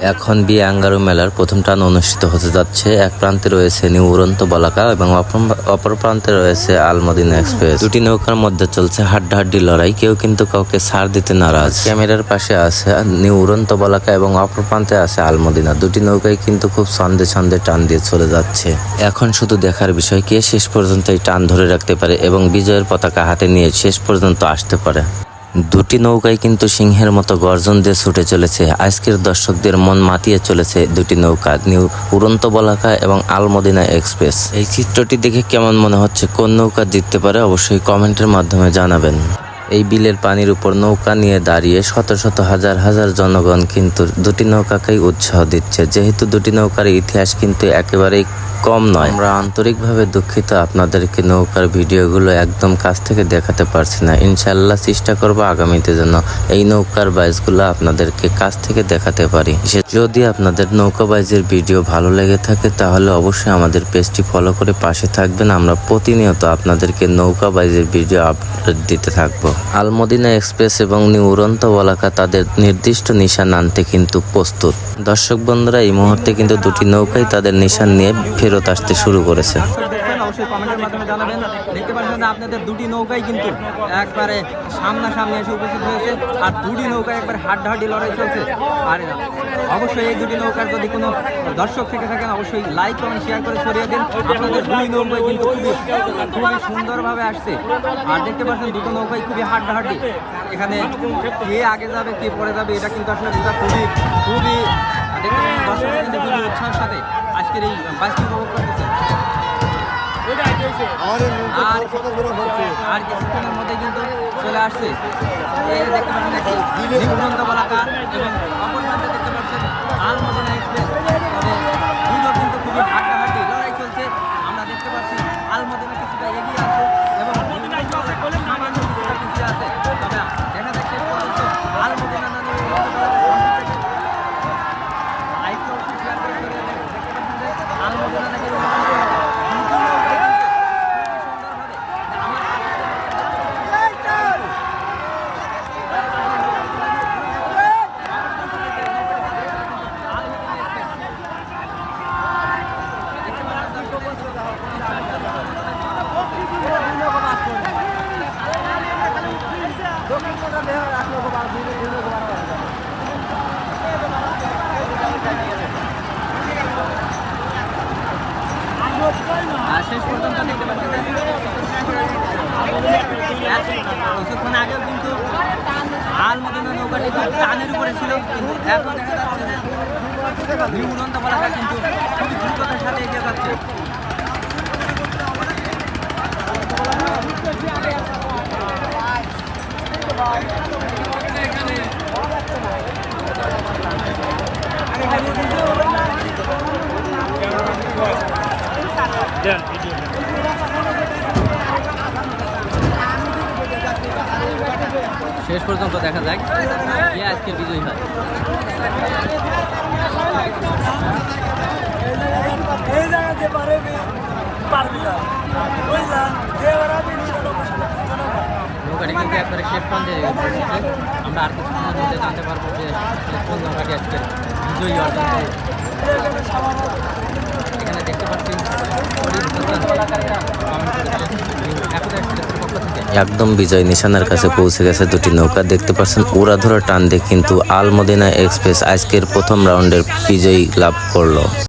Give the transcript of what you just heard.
এখন বিয়ে আঙ্গারু মেলার প্রথম টান অনুষ্ঠিত হতে যাচ্ছে। এক প্রান্তে রয়েছে নিউ উড়ন্ত বলাকা এবং অপর- অপর প্রান্তে রয়েছে আলমদিনা এক্সপ্রেস। দুটি নৌকার মধ্যে চলছে হাড্ডাহাড্ডি লড়াই। কেউ কিন্তু কাউকে ছাড় দিতে নারাজ। ক্যামেরার পাশে আছে নিউ উড়ন্ত বলাকা এবং অপর প্রান্তে আছে আলমদিনা। দুটি নৌকায় কিন্তু খুব ছন্দে ছন্দে টান দিয়ে চলে যাচ্ছে। এখন শুধু দেখার বিষয় কে শেষ পর্যন্ত এই টান ধরে রাখতে পারে এবং বিজয়ের পতাকা হাতে নিয়ে শেষ পর্যন্ত আসতে পারে। দুটি নৌকায় কিন্তু সিংহের মতো গর্জন দিয়ে ছুটে চলেছে। আজকের দর্শকদের মন মাতিয়ে চলেছে দুটি নৌকা, নিউ উড়ন্ত বলাকা এবং আলমদিনা এক্সপ্রেস। এই চিত্রটি দেখে কেমন মনে হচ্ছে? কোন নৌকা জিততে পারে? অবশ্যই কমেন্টের মাধ্যমে জানাবেন। এই বিলের পানির উপর নৌকা নিয়ে দাঁড়িয়ে শত শত হাজার হাজার জনগণ কিন্তু দুটি নৌকাকেই উৎসাহ দিচ্ছে। যেহেতু দুটি নৌকার ইতিহাস কিন্তু একেবারেই কম নয়, আমরা আন্তরিকভাবে দুঃখিত আপনাদেরকে নৌকার ভিডিওগুলো একদম কাছ থেকে দেখাতে পারছি না। ইনশাল্লাহ চেষ্টা করব আগামীতে যেন এই নৌকার বাইজগুলো আপনাদেরকে কাছ থেকে দেখাতে পারি। যদি আপনাদের নৌকা বাইজের ভিডিও ভালো লেগে থাকে, তাহলে অবশ্যই আমাদের পেজটি ফলো করে পাশে থাকবেন। আমরা প্রতিনিয়ত আপনাদেরকে নৌকা বাইজের ভিডিও আপডেট দিতে থাকব। আলমদিনা এক্সপ্রেস এবং নিউরন্ত উড়ন্ত বলাকা তাদের নির্দিষ্ট নিশান আনতে কিন্তু প্রস্তুত। দর্শক বন্ধুরা, এই মুহূর্তে কিন্তু দুটি নৌকাই তাদের নিশান নিয়ে ফেরত আসতে শুরু করেছে। অবশ্যই কমেন্টের মাধ্যমে জানাবেন। দেখতে পাচ্ছেন যে আপনাদের দুটি নৌকাই কিন্তু একবারে সামনাসামনি এসে উপস্থিত হয়েছে, আর দুটি নৌকায় একবার হাড্ডাহাড্ডি লড়াই চলছে। আর অবশ্যই এই দুটি নৌকার যদি কোনো দর্শক থেকে থাকেন, অবশ্যই লাইক কমেন্ট শেয়ার করে ছড়িয়ে দিন। আপনাদের দুই নৌকাই কিন্তু খুবই খুবই সুন্দরভাবে আসছে। আর দেখতে পাচ্ছেন দুটো নৌকাই খুবই হাড্ডাহাড্ডি। এখানে কে আগে যাবে, কে পরে যাবে, এটা কিন্তু আসলে এটা খুবই খুবই দর্শকরা কিন্তু খুবই উৎসাহের সাথে আজকের এই বাইশটি উপভোগ করতেছে। আর আর কিছুক্ষণের মধ্যে কিন্তু চলে আসছে। এই দেখতে পাচ্ছেন একটি নিবন্ধ বলাকা এবং অপর দেখতে পাচ্ছেন আলমদিনা এক্সপ্রেস। শেষ পর্যন্ত কিন্তু আলমদিনা নৌকাটি খুব টানের কিন্তু এখন দেখা যাচ্ছে যে নিউ উড়ন্ত বলাকা কিন্তু খুবই দ্রুততার সাথে এগিয়ে যাচ্ছে। শেষ পর্যন্ত দেখা যাক কে আজকের বিজয়ী হয়। এই জায়গাতে পারবি পারবি না বুঝলাম যে ওরা শেষ আমরা আর কিছু জানতে পারব যে আজকের বিজয়ী অর্জন এখানে দেখতে পাচ্ছি একদম বিজয় নিশানার কাছে পৌঁছে গেছে দুটি নৌকা। দেখতে পাচ্ছেন ওরা ধরে টান দিয়ে কিন্তু আলমদিনা এক্সপ্রেস আজকের প্রথম রাউন্ডের বিজয়ী লাভ করল।